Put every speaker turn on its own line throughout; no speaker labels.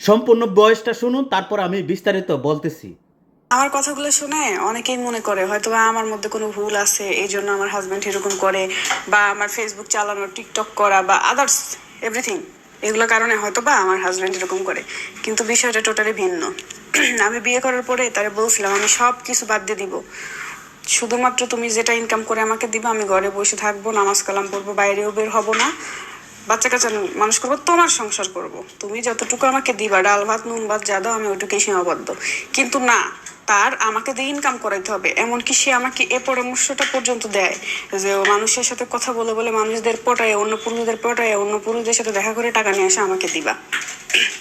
সম্পূর্ণ বয়সটা শুনুন, তারপর আমি বিস্তারিত বলতেছি।
আমার কথাগুলো শুনে অনেকেই মনে করে হয়তো আমার মধ্যে কোনো ভুল আছে, এই জন্য আমার হাজব্যান্ড এরকম করে, বা আমার ফেসবুক চালানো টিকটক করা, বা আদার্স এভরিথিং এগুলো কারণে হয়তো বা আমার হাজব্যান্ড এরকম করে। কিন্তু বিষয়টা টোটালি ভিন্ন। আমি বিয়ে করার পরে তারে বলছিলাম, আমি সব কিছু বাদ দিয়ে দিব। শুধুমাত্র তুমি যেটা ইনকাম করে আমাকে দিবা, আমি ঘরে বসে থাকব, নামাজ কালাম পড়ব, বাইরেও বের হব না। বাচ্চা কাচ্চা মানুষ করব, তোমার সংসার করব। তুমি যতটুকু আমাকে দিবা, ডাল ভাত, নুন ভাত যা দাও, আমি ওইটুকুই সীমাবদ্ধ কিন্তু না তার আমাকে দিয়ে ইনকাম করাইতে হবে। এমনকি সে আমাকে এ পরামর্শটা পর্যন্ত দেয় যে মানুষের সাথে কথা বলে বলে মানুষদের পটায়, অন্য পুরুষদের পটায়, অন্য পুরুষদের সাথে দেখা করে টাকা নিয়ে এসে আমাকে দিবা।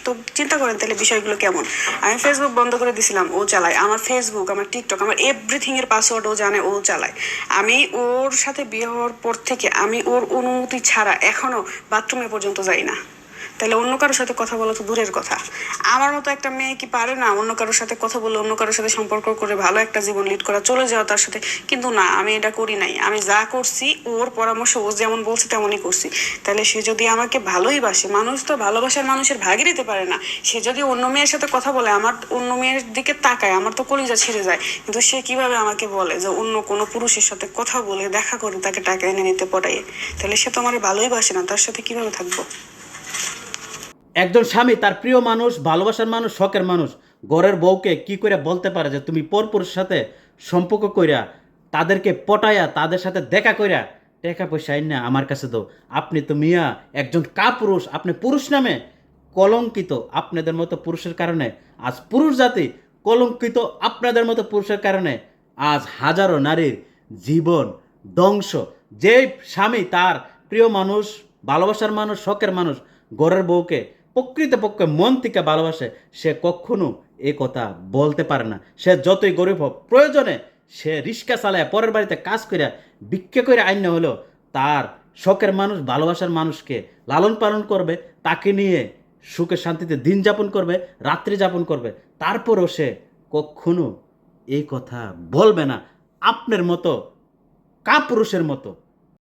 তো চিন্তা করেন তাহলে বিষয়গুলো কেমন? আমি ফেসবুক বন্ধ করে দিছিলাম, ও চালায়। আমার ফেসবুক আমার টিকটক আমার এভরিথিং এর পাসওয়ার্ড ও জানে, ও চালায়। আমি ওর সাথে বিয়ে হওয়ার পর থেকে আমি ওর অনুমতি ছাড়া এখনও বাথরুমে পর্যন্ত যাই না। তাহলে অন্য কারোর সাথে কথা বলা তো দূরের কথা। আমার মতো একটা মেয়ে কি পারে না অন্য কারোর সাথে কথা বলে, অন্য কারোর সাথে সম্পর্ক করে ভালো একটা জীবন লিড করা, চলে যাওয়া তার সাথে? কিন্তু না, আমি এটা করি নাই। আমি যা করছি, ওর পরামর্শ, ও যেমন বলছে তেমনই করছি। তাহলে সে যদি আমাকে ভালোই বাসে মানুষ তো ভালোবাসার মানুষের ভাগই দিতে পারে না। সে যদি অন্য মেয়ের সাথে কথা বলে, আমার অন্য মেয়ের দিকে তাকায়, আমার তো কলিজা ছেড়ে যায়। কিন্তু সে কীভাবে আমাকে বলে যে অন্য কোনো পুরুষের সাথে কথা বলে, দেখা করে তাকে টাকা এনে নিতে, পটাইয়ে? তাহলে সে তো আমার ভালোই বাসে না, তার সাথে কীভাবে থাকব?
একজন স্বামী, তার প্রিয় মানুষ, ভালোবাসার মানুষ, শখের মানুষ, ঘরের বউকে কি করে বলতে পারে যে তুমি পরপুরুষের সাথে সম্পর্ক কইরা, তাদেরকে পটায়া তাদের সাথে দেখা কইরা, টাকা পয়সা আইন না আমার কাছে তো আপনি তো মিয়া একজন কাপুরুষ, আপনি পুরুষ নামে কলঙ্কিত, আপনাদের মতো পুরুষের কারণে। আজ পুরুষ জাতি কলঙ্কিত, আপনাদের মতো পুরুষের কারণে। আজ হাজারো নারীর জীবন ধ্বংস। যে স্বামী, তার প্রিয় মানুষ, ভালোবাসার মানুষ, শখের মানুষ, ঘরের বউকে প্রকৃতপক্ষে মন থেকে ভালোবাসে, সে কখনো এ কথা বলতে পারে না। সে যতই গরিব হোক, প্রয়োজনে সে রিক্সা চালায়, পরের বাড়িতে কাজ করে, ভিক্ষা করে আইন হলেও তার শখের মানুষ, ভালোবাসার মানুষকে লালন পালন করবে, তাকে নিয়ে সুখে শান্তিতে দিন যাপন করবে, রাত্রি যাপন করবে। তারপরও সে কখনো এই কথা বলবে না। আপনার মতো, কাপুরুষের মতো